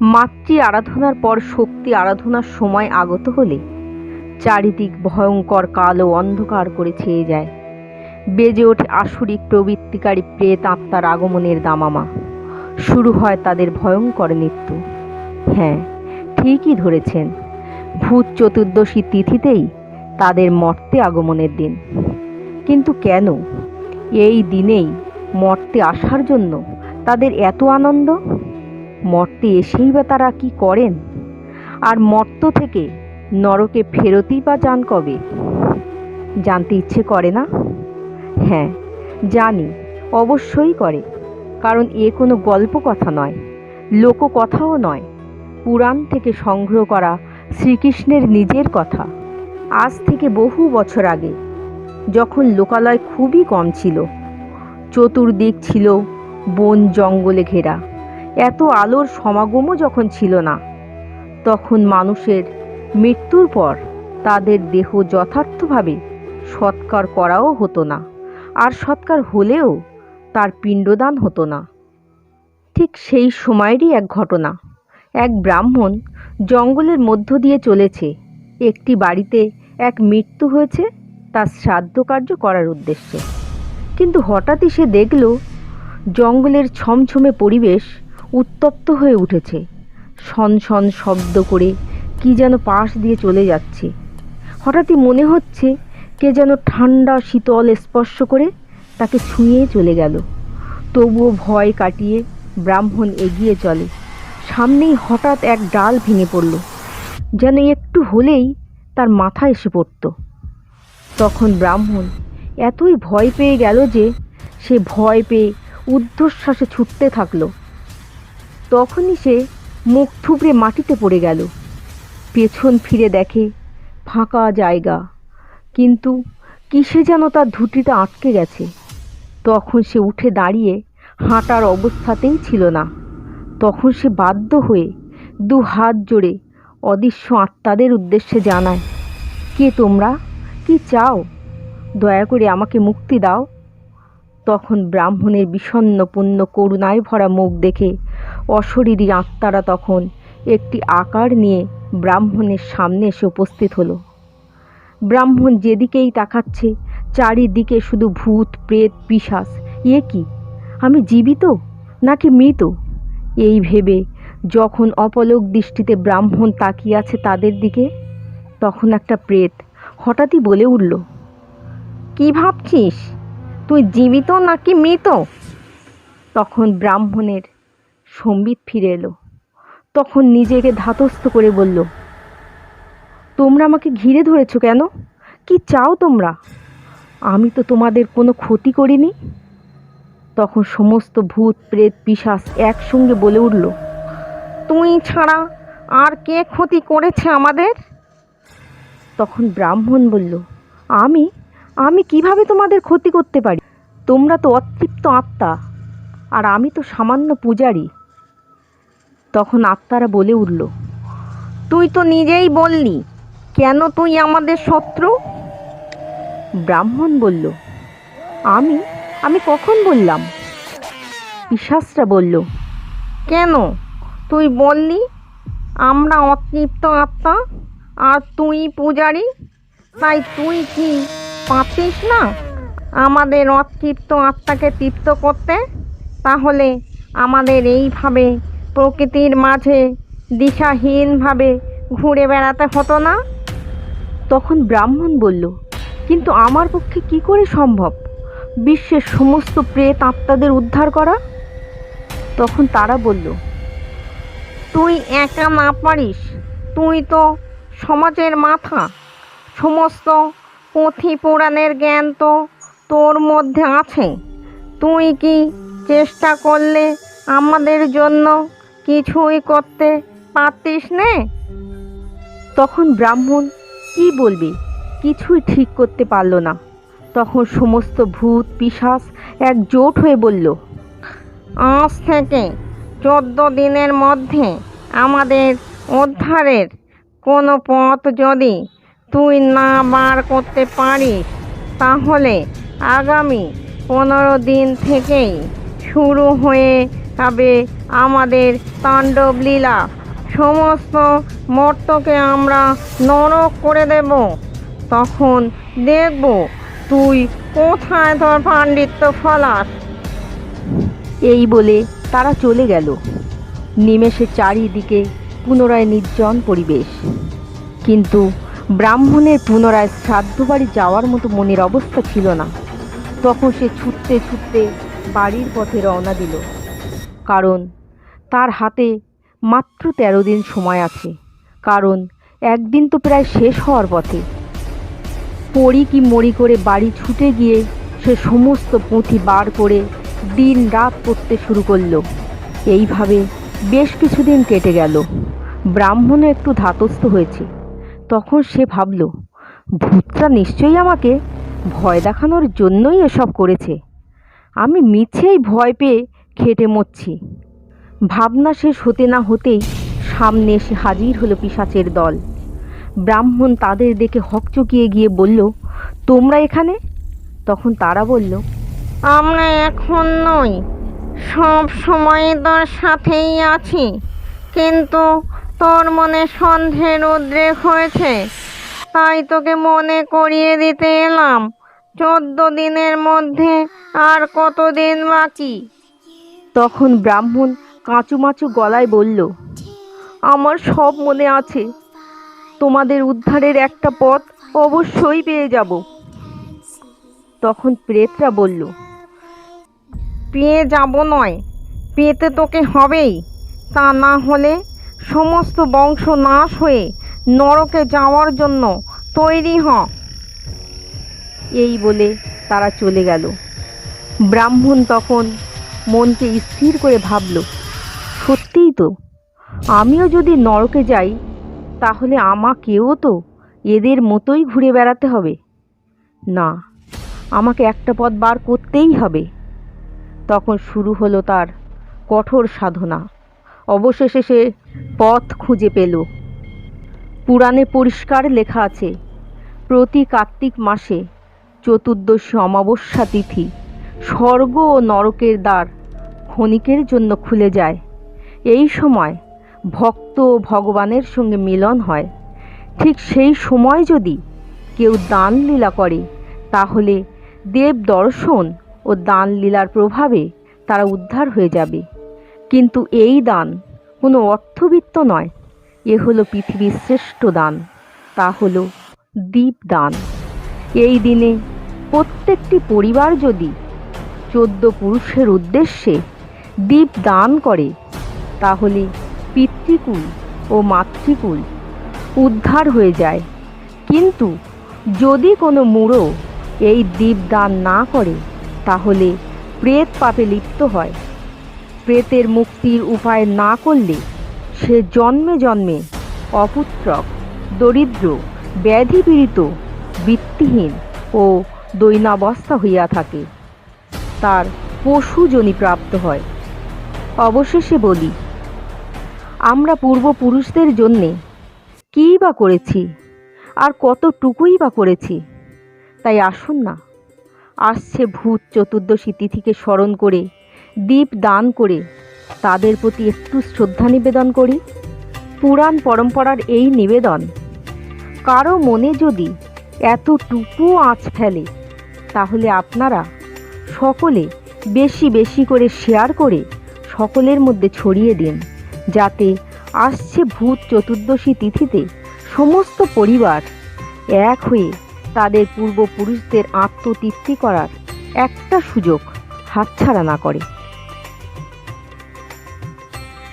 মাতৃ আরাধনার পর শক্তি আরাধনার সময় আগত হলে চারিদিক ভয়ঙ্কর কালো অন্ধকার করে ছেয়ে যায়। বেজে ওঠে আসরিক প্রবৃত্তিকারী প্রেত আত্মার আগমনের দামামা। শুরু হয় তাদের ভয়ঙ্কর নৃত্য হ্যাঁ ঠিকই ধরেছেন। ভূত চতুর্দশী তিথিতেই তাদের মর্তে আগমনের দিন। কিন্তু কেন? এই দিনেই মর্তে আসার জন্য তাদের এত আনন্দ? মর্তে এসেই বা তারা কি করেন? আর মর্ত থেকে নরকে ফেরতই বা যান কবে? জানতে ইচ্ছে করে না? হ্যাঁ জানি, অবশ্যই করে। কারণ এ কোনো গল্প কথা নয়, লোককথাও নয়। পুরাণ থেকে সংগ্রহ করা শ্রীকৃষ্ণের নিজের কথা। আজ থেকে বহু বছর আগে, যখন লোকালয় খুবই কম ছিল, চতুর্দিক ছিল বন জঙ্গলে ঘেরা। এত আলোর সমাগমও যখন ছিল না, তখন মানুষের মৃত্যুর পর তাদের দেহ যথার্থভাবে সৎকার করাও হতো না, আর সৎকার হলেও তার পিণ্ডদান হতো না। ঠিক সেই সময়েরই এক ঘটনা। এক ব্রাহ্মণ জঙ্গলের মধ্য দিয়ে চলেছে। একটি বাড়িতে এক মৃত্যু হয়েছে তার শ্রাদ্ধ কার্য করার উদ্দেশ্যে। কিন্তু হঠাৎই সে দেখল জঙ্গলের ছমছমে পরিবেশ উত্তপ্ত হয়ে উঠেছে। শন শন শব্দ করে কি যেন পাশ দিয়ে চলে যাচ্ছে। হঠাৎই মনে হচ্ছে কে যেন ঠান্ডা শীতল স্পর্শ করে তাকে ছুঁয়ে চলে গেল। তবুও ভয় কাটিয়ে ব্রাহ্মণ এগিয়ে চলে। সামনেই হঠাৎ এক ডাল ভেঙে পড়ল। যেন একটু হলেই তার মাথা এসে পড়ত। তখন ব্রাহ্মণ এতই ভয় পেয়ে গেল যে সে ভয় পেয়ে ঊর্ধ্বশ্বাসে ছুটতে থাকল। তখনই সে মুখ থুবড়ে মাটিতে পড়ে গেল। পেছন ফিরে দেখে ফাঁকা জায়গা। কিন্তু কিসে যেন তার ধুটিটা আটকে গেছে। তখন সে উঠে দাঁড়িয়ে হাঁটার অবস্থাতেই ছিল না। তখন সে বাধ্য হয়ে দু হাত জোড়ে অদৃশ্য আত্মাদের উদ্দেশ্যে জানায়, কে তোমরা? কি চাও? দয়া করে আমাকে মুক্তি দাও। তখন ব্রাহ্মণের বিষণ্ণ পূর্ণ করুণায় ভরা মুখ দেখে অশরীরী আত্মারা তখন একটি আকার নিয়ে ব্রাহ্মণের সামনে এসে উপস্থিত হলো। ব্রাহ্মণ যেদিকেই তাকাচ্ছে, চারিদিকে শুধু ভূত, প্রেত, পিশাচ। এ কি? আমি জীবিত নাকি মৃত? এই ভেবে যখন অপলক দৃষ্টিতে ব্রাহ্মণ তাকিয়ে আছে তাদের দিকে, তখন একটা প্রেত হঠাৎই বলে উঠল, কি ভাবছিস? তুই জীবিত নাকি মৃত? তখন ব্রাহ্মণের সম্বিত ফিরে এলো। তখন নিজেকে ধাতস্থ করে বলল, তোমরা আমাকে ঘিরে ধরেছো কেন? কি চাও তোমরা? আমি তো তোমাদের কোনো ক্ষতি করিনি। তখন সমস্ত ভূত, প্রেত, পিশাচ একসঙ্গে বলে উঠল তুই ছাড়া আর কে ক্ষতি করেছে আমাদের? তখন ব্রাহ্মণ বলল, আমি আমি কীভাবে তোমাদের ক্ষতি করতে পারি? তোমরা তো অতৃপ্ত আত্মা, আর আমি তো সামান্য পূজারী। তখন আত্মারা বলে উঠল, তুই তো নিজেই বললি, কেন তুই আমাদের শত্রু? ব্রাহ্মণ বলল, আমি আমি কখন বললাম? পিশাচরা বলল, কেন? তুই বললি, আমরা অতৃপ্ত আত্মা, আর তুই পূজারী, তাই তুই কি পাতিস না? আমাদের অতৃপ্ত আত্মাকে তৃপ্ত করতে? তাহলে আমাদের এইভাবে প্রকৃতির মাঝে দিশাহীনভাবে ঘুরে বেড়াতে হতো না? তখন ব্রাহ্মণ বলল, কিন্তু আমার পক্ষে কি করে সম্ভব বিশ্বের সমস্ত প্রেত আত্মাদের উদ্ধার করা? তখন তারা বলল, তুই একা না পারিস, তুই তো সমাজের মাথা। সমস্ত পুঁথি পুরাণের জ্ঞান তো তোর মধ্যে আছে। তুই কি চেষ্টা করলে আমাদের জন্য কিছুই করতে পারতিস নে। তখন ব্রাহ্মণ কি বলবে? কিছুই ঠিক করতে পারল না। তখন সমস্ত ভূত পিশাচ একজোট হয়ে বলল, আজ থেকে চোদ্দ দিনের মধ্যে আমাদের উদ্ধারের কোনো পথ যদি তুই না বার করতে পারিস, তাহলে আগামী পনেরো দিন থেকেই শুরু হয়ে দেখাবে আমাদের তাণ্ডব লীলা। সমস্ত মর্তকে আমরা নরক করে দেব। তখন দেখব তুই কোথায় তোর পাণ্ডিত্য ফলাস। এই বলে তারা চলে গেল। নিমেষে চারিদিকে পুনরায় নির্জন পরিবেশ। কিন্তু ব্রাহ্মণের পুনরায় শ্রাদ্ধ বাড়ি যাওয়ার মতো মনের অবস্থা ছিল না। তখন সে ছুটতে ছুটতে বাড়ির পথে রওনা দিল। কারণ তার হাতে মাত্র তেরো দিন সময় আছে। কারণ একদিন তো প্রায় শেষ হওয়ার পথে। পড়ি কি মরি করে বাড়ি ছুটে গিয়ে সে সমস্ত পুঁথি বার করে দিন রাত পড়তে শুরু করল। এইভাবে বেশ কিছুদিন কেটে গেল। ব্রাহ্মণও একটু ধাতস্থ হয়েছে। তখন সে ভাবল ভূতটা নিশ্চয়ই আমাকে ভয় দেখানোর জন্যই এসব করেছে। আমি মিছেই ভয় পেয়ে খেটে মরছি। ভাবনা শেষ হতে না হতেই সামনে এসে হাজির হলো পিশাচের দল। ব্রাহ্মণ তাদের দেখে হকচকিয়ে গিয়ে বলল, তোমরা এখানে? তখন তারা বলল, আমরা এখন নই। সব সময় তোর সাথেই আছি। কিন্তু তোর মনে সন্দেহের উদ্রেক হয়েছে। তাই তোকে মনে করিয়ে দিতে এলাম। চোদ্দ দিনের মধ্যে আর কতদিন বাকি? তখন ব্রাহ্মণ কাঁচুমাচু গলায় বলল, আমার সব মনে আছে। তোমাদের উদ্ধারের একটা পথ অবশ্যই পেয়ে যাব। তখন প্রেতরা বলল, পেয়ে যাব নয়, পেতে তোকে হবেই। তা না হলে সমস্ত বংশ নাশ হয়ে নরকে যাওয়ার জন্য তৈরি হ। এই বলে তারা চলে গেল। ব্রাহ্মণ তখন মনকে স্থির করে ভাবল, সত্যিই তো। আমিও যদি নরকে যাই, তাহলে আমাকেও তো এদের মতোই ঘুরে বেড়াতে হবে। না, আমাকে একটা পথ বার করতেই হবে। তখন শুরু হলো তার কঠোর সাধনা। অবশেষে সে পথ খুঁজে পেল। পুরাণে পরিষ্কার লেখা আছে, প্রতি কার্তিক মাসে চতুর্দশী অমাবস্যা তিথি, স্বর্গ ও নরকের দ্বার ক্ষণিকের জন্য খুলে যায়। এই সময় ভক্ত ও ভগবানের সঙ্গে মিলন হয়। ঠিক সেই সময় যদি কেউ দান লীলা করে, তাহলে দেব দর্শন ও দান লীলার প্রভাবে তারা উদ্ধার হয়ে যাবে। কিন্তু এই দান কোনো অর্থবিত্ত নয়। এ হলো পৃথিবীর শ্রেষ্ঠ দান, তা হলো দীপ দান। এই দিনে প্রত্যেকটি পরিবার যদি চোদ্দ পুরুষের উদ্দেশ্যে দীপ দান করে, তাহলে পিতৃকুল ও মাতৃকুল উদ্ধার হয়ে যায়। কিন্তু যদি কোনো মুড়ো এই দীপ দান না করে, তাহলে প্রেত পাপে লিপ্ত হয়। প্রেতের মুক্তির উপায় না করলে সে জন্মে জন্মে অপুত্রক, দরিদ্র, ব্যাধিপীড়িত, বৃত্তিহীন ও দৈনাবস্থা হইয়া থাকে। তার পশুজনি প্রাপ্ত হয়। অবশেষে বলি, আমরা পূর্বপুরুষদের জন্যে কী বা করেছি? আর কতটুকুই বা করেছি? তাই আসুন না, আসছে ভূত চতুর্দশী তিথিকে স্মরণ করে, দীপ দান করে তাদের প্রতি একটু শ্রদ্ধা নিবেদন করি। পুরাণ পরম্পরার এই নিবেদন, কারও মনে যদি এতটুকু আঁচ ফেলে, তাহলে আপনারা সকলে বেশি বেশি করে শেয়ার করে সকলের মধ্যে ছড়িয়ে দিন, যাতে আসছে ভূত চতুর্দশী তিথিতে সমস্ত পরিবার এক হয়ে তাদের পূর্বপুরুষদের আত্মতৃপ্তি করার একটা সুযোগ হাতছাড়া না করে।